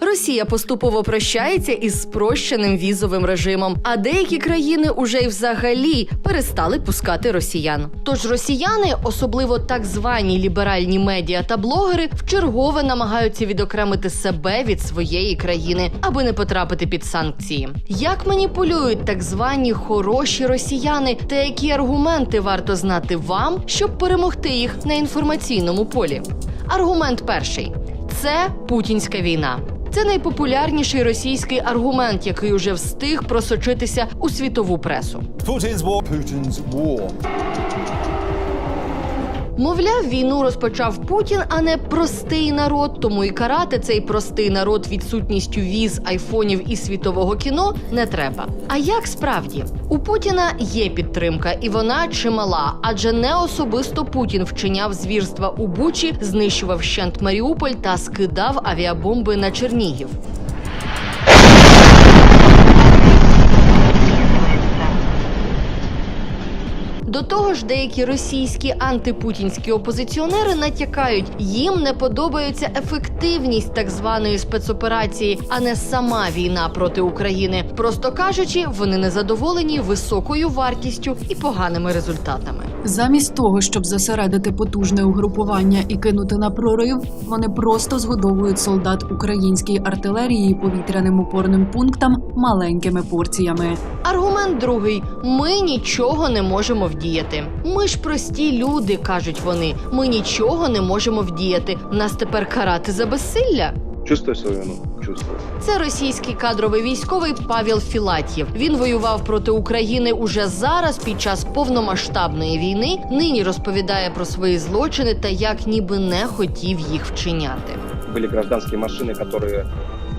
Росія поступово прощається із спрощеним візовим режимом, а деякі країни уже й взагалі перестали пускати росіян. Тож росіяни, особливо так звані ліберальні медіа та блогери, вчергове намагаються відокремити себе від своєї країни, аби не потрапити під санкції. Як маніпулюють так звані хороші росіяни, та які аргументи варто знати вам, щоб перемогти їх на інформаційному полі? Аргумент перший це путінська війна. Це найпопулярніший російський аргумент, який уже встиг просочитися у світову пресу. Путін's war. Putin's war. Мовляв, війну розпочав Путін, а не простий народ. Тому і карати цей простий народ відсутністю віз, айфонів і світового кіно не треба. А як справді у Путіна є підтримка, і вона чимала, адже не особисто Путін вчиняв звірства у Бучі, знищував щент Маріуполь та скидав авіабомби на Чернігів. До того ж, деякі російські антипутінські опозиціонери натякають, їм не подобається ефективність так званої спецоперації, а не сама війна проти України. Просто кажучи, вони незадоволені високою вартістю і поганими результатами. Замість того, щоб зосередити потужне угрупування і кинути на прорив, вони просто згодовують солдат української артилерії повітряним опорним пунктам маленькими порціями. Аргумент другий: ми нічого не можемо вдіяти. Ми ж прості люди, кажуть вони. Ми нічого не можемо вдіяти. Нас тепер карати за безсилля. Чувствую свою вину? Чувствую. Це російський кадровий військовий Павел Філатєв. Він воював проти України уже зараз під час повномасштабної війни. Нині розповідає про свої злочини та як ніби не хотів їх вчиняти. Были гражданские машины, которые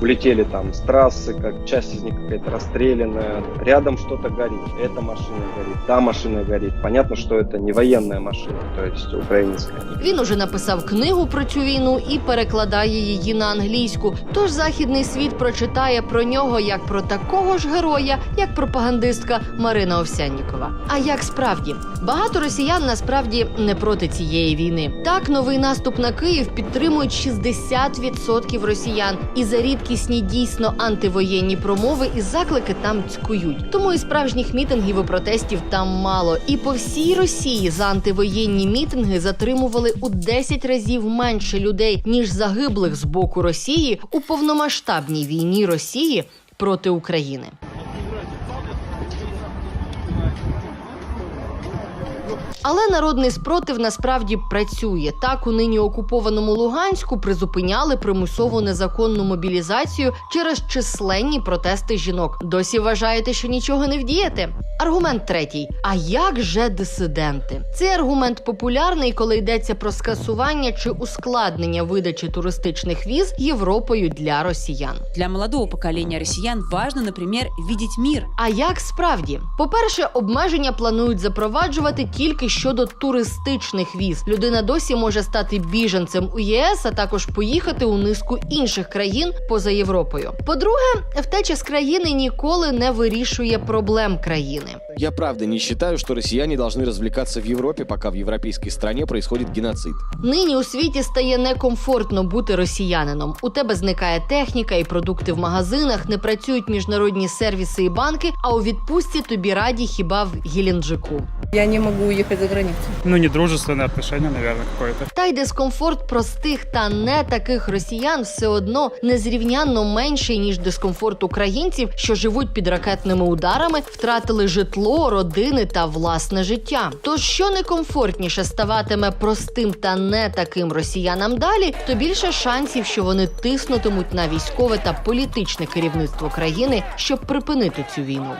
улетели там с трассы, как часть из них какая-то расстрелянная. Рядом что-то горит, эта машина горит, та машина горит. Понятно, что это не военная машина, то есть украинская. Він уже написав книгу про цю війну і перекладає її на англійську. Тож західний світ прочитає про нього як про такого ж героя, як пропагандистка Марина Овсяннікова. А як справді багато росіян насправді не проти цієї війни. Так, новий наступ на Київ підтримують 60% росіян, і за рідкісні дійсно антивоєнні промови і заклики там цькують. Тому і справжніх мітингів і протестів там мало. І по всій Росії за антивоєнні мітинги затримували у 10 разів менше людей ніж загиблих з боку Росії у повномасштабній війні Росії проти України. Але народний спротив насправді працює. Так у нині окупованому Луганську призупиняли примусову незаконну мобілізацію через численні протести жінок. Досі вважаєте, що нічого не вдієте? Аргумент третій: а як же дисиденти? Цей аргумент популярний, коли йдеться про скасування чи ускладнення видачі туристичних віз Європою для росіян. Для молодого поколения россиян важно, например, видеть мир. А як справді? По-перше, обмеження планують запроваджувати тільки щодо туристичних віз. Людина досі може стати біженцем у ЄС, а також поїхати у низку інших країн поза Європою. По-друге, втеча з країни ніколи не вирішує проблем країни. Я правда не считаю, что россияне должны развлекаться в Европе, пока в европейской стране происходит геноцид. Нині у світі стає некомфортно бути росіянином. У тебе зникає техніка і продукти в магазинах, не працюють міжнародні сервіси і банки. А у відпустці тобі раді хіба в Геленджику. Я не могу уехать за границу. Ну, недружественное отношение, наверное, какое-то. Та й дискомфорт простих та не таких росіян все одно незрівнянно менший ніж дискомфорт українців, що живуть під ракетними ударами, втратили житло, родини та власне життя. Тож що некомфортніше ставатиме простим та не таким росіянам далі, то більше шансів, що вони тиснутимуть на військове та політичне керівництво країни, щоб припинити цю війну.